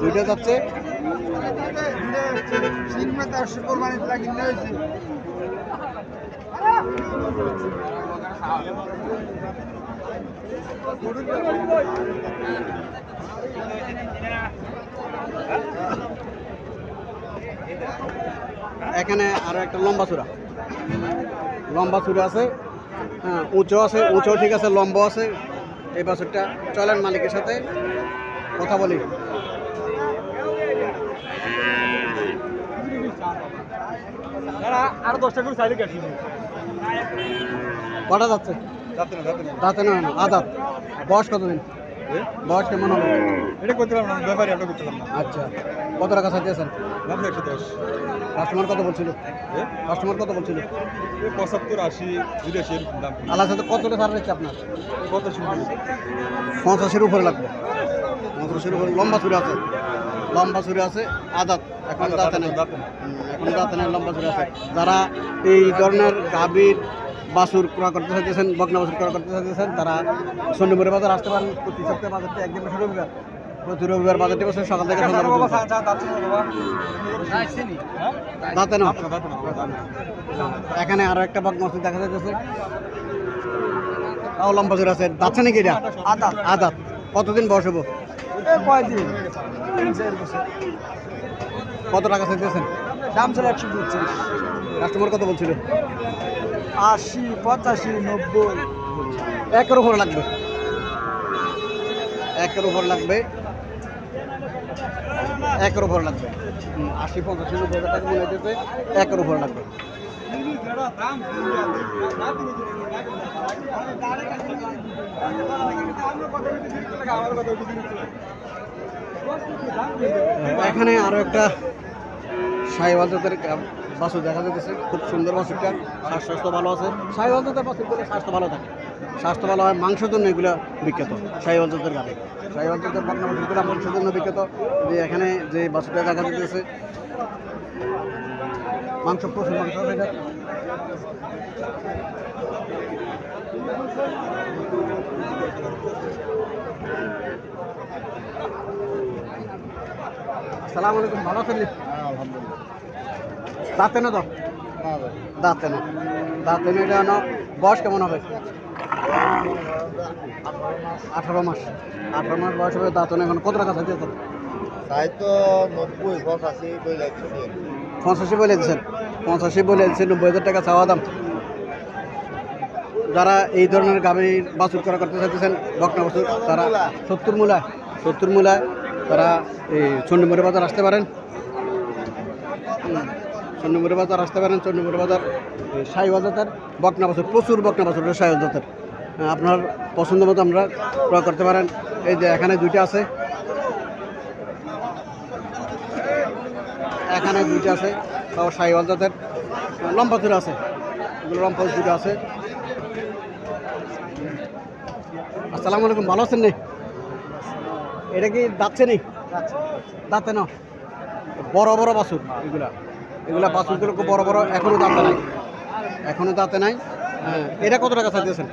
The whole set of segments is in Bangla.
দুইটা যাচ্ছে। এখানে আরও একটা লম্বা চূড়া। লম্বা চূড়া আছে। হ্যাঁ উঁচু আছে, উঁচু ঠিক আছে, লম্বা আছে। এই বাছুরটা চলেন মালিকের সাথে। কথা বলি। আর দশটা করে সাইডে কাটি কটা যাচ্ছে? দাঁতে না না। আদাত বয়স কতদিন? বয়স কেমন হবে এটা করছিলাম না ব্যাপারে আমরা করছিলাম না। আচ্ছা কত টাকা চাইতেছেন দাম একশো দশ। কাস্টমার কত বলছিল? কাস্টমার কত বলছিল? পঁচাত্তর আশি বিরাশি এরকম দাম। আল্লাহ সাথে কতটা ছাড় রয়েছে আপনার? কত পঞ্চাশের উপরে লাগবে। পঞ্চাশের উপরে লম্বা ছুরি আছে। লম্বা ছুরি আছে আদাত। এখন দাঁতে নেই। এখন দাঁতে নেই লম্বা ছুরি আছে। যারা এই ধরনের গাভীর বাছুর ক্রয় করতে চাইতেছেন বকনা বাছুর ক্রয় করতে চাইতেছেন তারা শনিবারে বাজার আসতে পারেন প্রতি সপ্তাহে বাজারটি একদিন বসে রবিবার। প্রতি রবিবার বাজারটি বসে সকাল থেকে সন্ধ্যা দাঁতে না। এখানে আরও একটা বকনা বাছুর দেখা যাইতেছে। তাও লম্বা ছুরি আছে। দাঁতছে নাকি এটা? আদাত। আদাত। কতদিন বয়স হব কত টাকা চাইতেছেন? দাম ছিল একশো পঁচিশ কাস্টমার কত বলছিল? আশি, পঁচাশি, নব্বই। একের উপর লাগবে। একের উপর লাগবে। একের উপর লাগবে। আশি পঞ্চাশি নব্বই হাজার টাকা মনে হইতেছে একের উপর লাগবে। এখানে আরও একটা জাতের গা- বাছুর দেখা যাচ্ছে খুব সুন্দর বাছুরটা। স্বাস্থ্য স্বাস্থ্য ভালো আছে? জাতের বাছুরগুলো স্বাস্থ্য ভালো থাকে। স্বাস্থ্য ভালো হয় মাংসের জন্য এগুলো বিখ্যাত জাতের গাড়ি সাইওয়াল জাতের বাছুরগুলো মাংসের জন্য বিখ্যাত। যে এখানে যে বাছুরটা দেখা যাচ্ছে মাংস প্রচুর মাংস আছে আসসালামু আলাইকুম ভালো আছেন? দাঁতে না তো? দাঁতে না দাঁতে না এটা না বয়স কেমন হবে? আঠারো মাস। আঠারো মাস বয়স হবে দাঁতে এখন। কত টাকা চাইতে তাই তো নব্বই পঁচাশি বলে দিচ্ছেন পঁচাশি বলে দিচ্ছেন নব্বই হাজার টাকা চাওয়া দাম। যারা এই ধরনের গাভীর বাছুর করা করতে চাইতেছেন বকনা বাছুর তারা সত্তর মূলায় সত্তর মূলায় তারা এই চন্ডীমুড়ি বাজার আসতে পারেন। চন্ডীমুড়ি বাজার আসতে পারেন চন্ডীমুড়ি বাজার সাই বাজার বকনা বাছুর প্রচুর বকনা বাছুর সাই বাজার আপনার পছন্দ মতো আমরা ক্রয় করতে পারেন। এই যে এখানে দুইটা আছে। এখানে দুইটা আছে তাও সাইওয়াল জাতের। লম্বা চূড়া আছে লম্বা চূড়া আছে। আসসালামু আলাইকুম ভালো আছেন নি? এটা কি দাঁতছে নি? দাঁতে না? বড় বড় বাছুর, এগুলা। এগুলা বাছুরগুলো খুব বড় বড়, এখনও দাঁতে নাই। এখনও দাঁতে নাই। হ্যাঁ এটা কত টাকা চাইতেছেন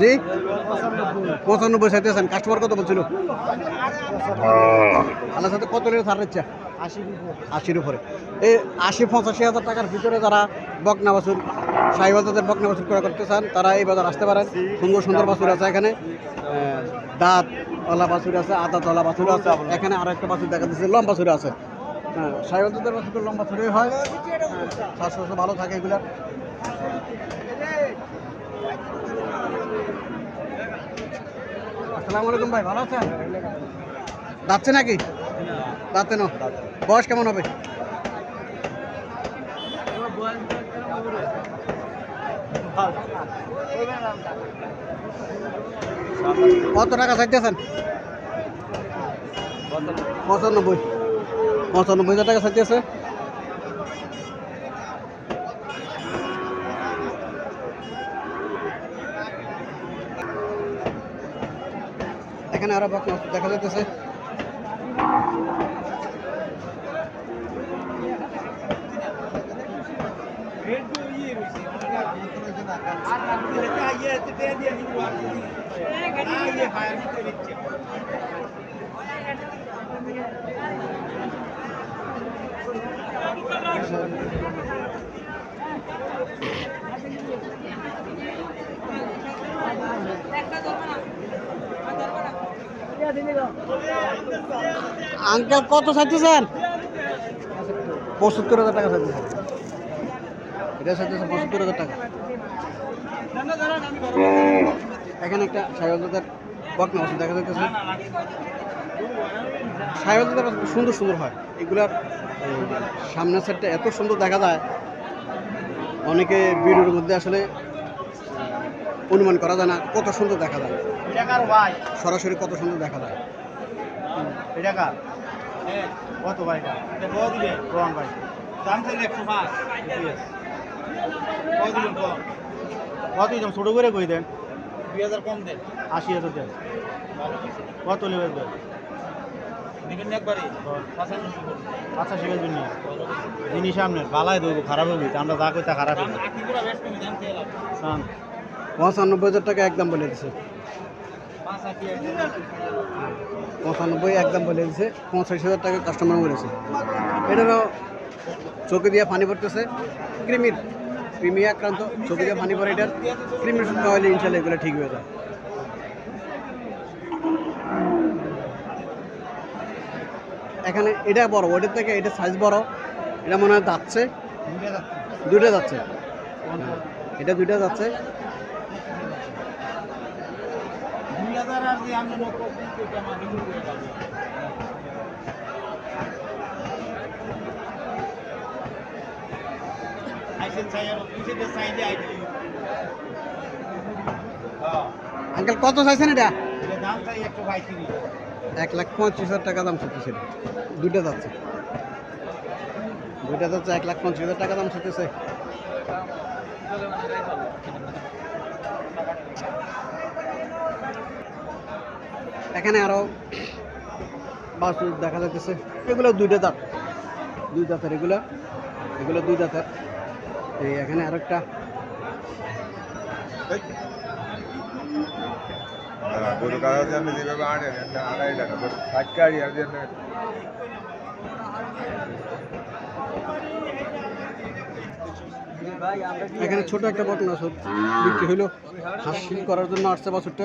জি? পঁচানব্বই চাইতেছেন কাস্টমার কত বলছিল? আল্লাহ সাথে কত লিটার ছাড় ইচ্ছা আশির উপরে। এই আশি পঁচাশি হাজার টাকার ভিতরে যারা বকনা বাছুর সাইবাল তাদের বকনা ক্রয় করতে চান, তারা এই বাজার আসতে পারেন। সুন্দর সুন্দর বাছুর আছে এখানে। দাঁত ওলা বাছুর আছে আদা তলা বাছুর আছে। এখানে আরও একটা বাছুর দেখা যাচ্ছে, লম্বা বাছুর আছে। হ্যাঁ সাইবাল তাদের বাছুর লম্বা বাছুরই হয়। স্বাস্থ্য ভালো থাকে এগুলা। আসসালামু আলাইকুম ভাই, ভালো আছেন? যাচ্ছে নাকি? যাচ্ছে না? বয়স কেমন হবে? কত টাকা চাইতেছেন? পঁচানব্বই। পঁচানব্বই হাজার টাকা চাইতেছে। এখানে আরও বাছুর দেখা যাইতেছে। আঙ্কেল কত চাইতেছেন? পঁচাত্তর হাজার টাকা চাইতেছেন। এটা চাইতেছেন পঁচাত্তর হাজার টাকা। এখানে একটা সাইবাজাদের বকনা ওষুধ দেখা যাইতেছে। সাইবাজাদের সুন্দর সুন্দর হয়। এগুলার সামনের সাইডটা এত সুন্দর দেখা যায়। অনেকে ভিডিওর মধ্যে আসলে অনুমান করা যায় না কত সুন্দর দেখা যায়। সরাসরি কত সুন্দর দেখা যায়। কত ভাই এটা? কত দিলে কোন ভাই। দাম একশো পাঁচ। কত দিলেন কম কত দিলাম? ছোটো করে কই দেন? দুই হাজার কম দেন। আশি হাজার দেন। কত লেবার দেন একবারে পঁচাশি বেচবেন নিয়ে জিনিস আপনার বালাই দেবো খারাপ হবে। আমরা যা কই তা খারাপ হবে। সান পঁচানব্বই হাজার টাকা একদম বলে দিছে। পঁচানব্বই একদম বলে দিছে। পঁচাশি হাজার টাকা কাস্টমার বলেছে। এটারও চোখে দিয়ে পানি পড়তেছে। কৃমির কৃমি আক্রান্ত, চোখে পানি পড়ে এটার কৃমির ওষুধ খাওয়াইলে ইনশাল্লাহ এগুলো ঠিক হয়ে যায়। এখানে এটা বড় ওটার থেকে এটা সাইজ বড়, এটা মনে হয় যাচ্ছে। দুইটা যাচ্ছে। এটা দুইটা যাচ্ছে নব্বই এটা আমার বিক্রি করে পাবো আইসেন চাইয়ার পিছনে চাইলে আইডি হ্যাঁ আঙ্কেল কত চাইছেন এটা? এক লাখ পঁচিশ হাজার টাকা দাম চাইতেছে দুইটা যাচ্ছে। দুইটা যাচ্ছে এক লাখ পঞ্চাশ হাজার টাকা দাম চাইতেছে এখানে আরও বাস দেখা যাইতেছে। এগুলো দুইটা দাঁত দুই দাঁতের এগুলো এগুলো দুই দাঁতের এই এখানে আরও একটা গরু কাগজ জন্য যেভাবে একটা আড়াই আর এখানে ছোট একটা বটন বিক্রি হইল। হাসিল করার জন্য আসছে বছরটা।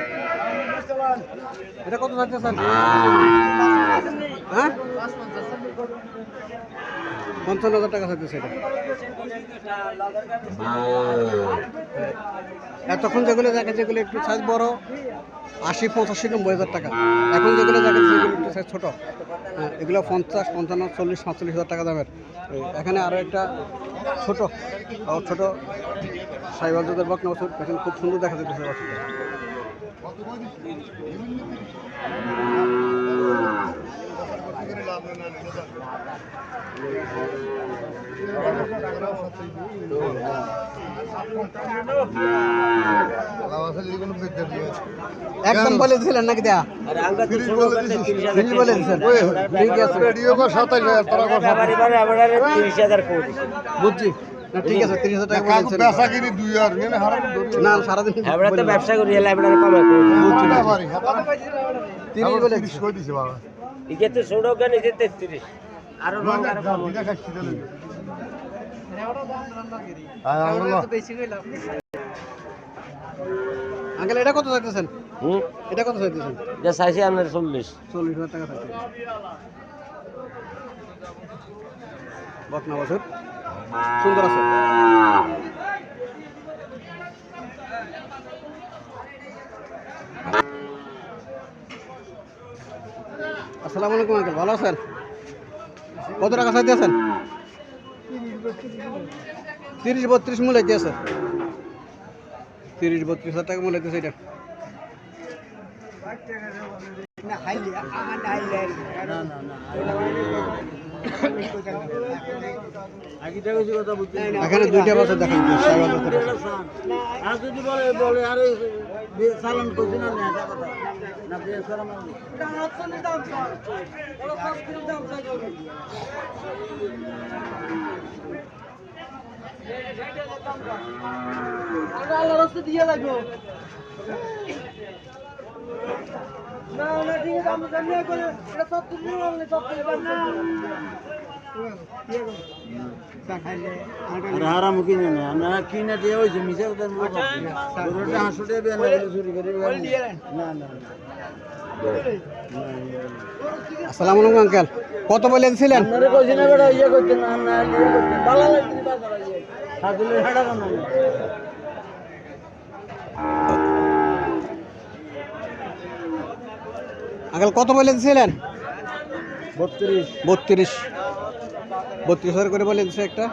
এটা কত হ্যাঁ? পঞ্চান্ন হাজার টাকা চাইতেছে এটা এতক্ষণ যেগুলো দেখা যেগুলো একটু সাইজ বড় আশি পঁচাশি নব্বই হাজার টাকা। এখন যেগুলো দেখা সেগুলো একটু সাইজ ছোটো। হ্যাঁ, এগুলো পঞ্চাশ পঞ্চান্ন চল্লিশ পাঁচচল্লিশ হাজার টাকা দামের। এখানে আরও একটা ছোট ও ছোট সাইবার যাদের বকনা এখন খুব সুন্দর দেখা যাচ্ছে। একদম বলে নাকি দেয়া? ঠিক আছে। বুঝছি। ঠিক আছে তিরিশ হাজার টাকা বলে দিয়েছেন। না সারাদিন আমরা তো বললাম। ব্যবসা করি আমরা কমে তিরিশ বলে দিয়েছে। ইকে তো ষোলো কেন ইকে তেত্রিশ। আরও রং আরও কম। আঙ্কেল এটা কত চাইতেছেন? এটা কত চাইতেছেন? যা চাইছি আপনার চল্লিশ। চল্লিশ হাজার টাকা চাইতেছেন। বকনা বছর। সুন্দর আছে। আসসালামু আলাইকুম আঙ্কেল ভালো আছেন? কত টাকা চাইতেছেন তিরিশ বত্রিশ মূল্য আছে তিরিশ বত্রিশ হাজার টাকা মূল্য দিয়েছে এটা। এখানে দুইটা বছর দেখা যাচ্ছে সাইবার আর যদি বলে বলে আরে চালান করছি না না। এটা কথা না বিয়ে করা মানে আরে হারাম কিনে না না কিনে দিয়ে ওই মিশে ওদের হাসুটে চুরি করে না না আসসালামু আলাইকুম আঙ্কেল কত বলেছিলেন আপনারে কইছি না বেটা ইয়ে করতে না না ইয়ে করতে ভালো লাগছে না বাজার ইয়ে হাতুলে হাড়া কেন আঙ্কেল কত বলেছিলেন বত্রিশ। বত্রিশ। বত্রিশ হাজার করে বলে দিচ্ছে একটা।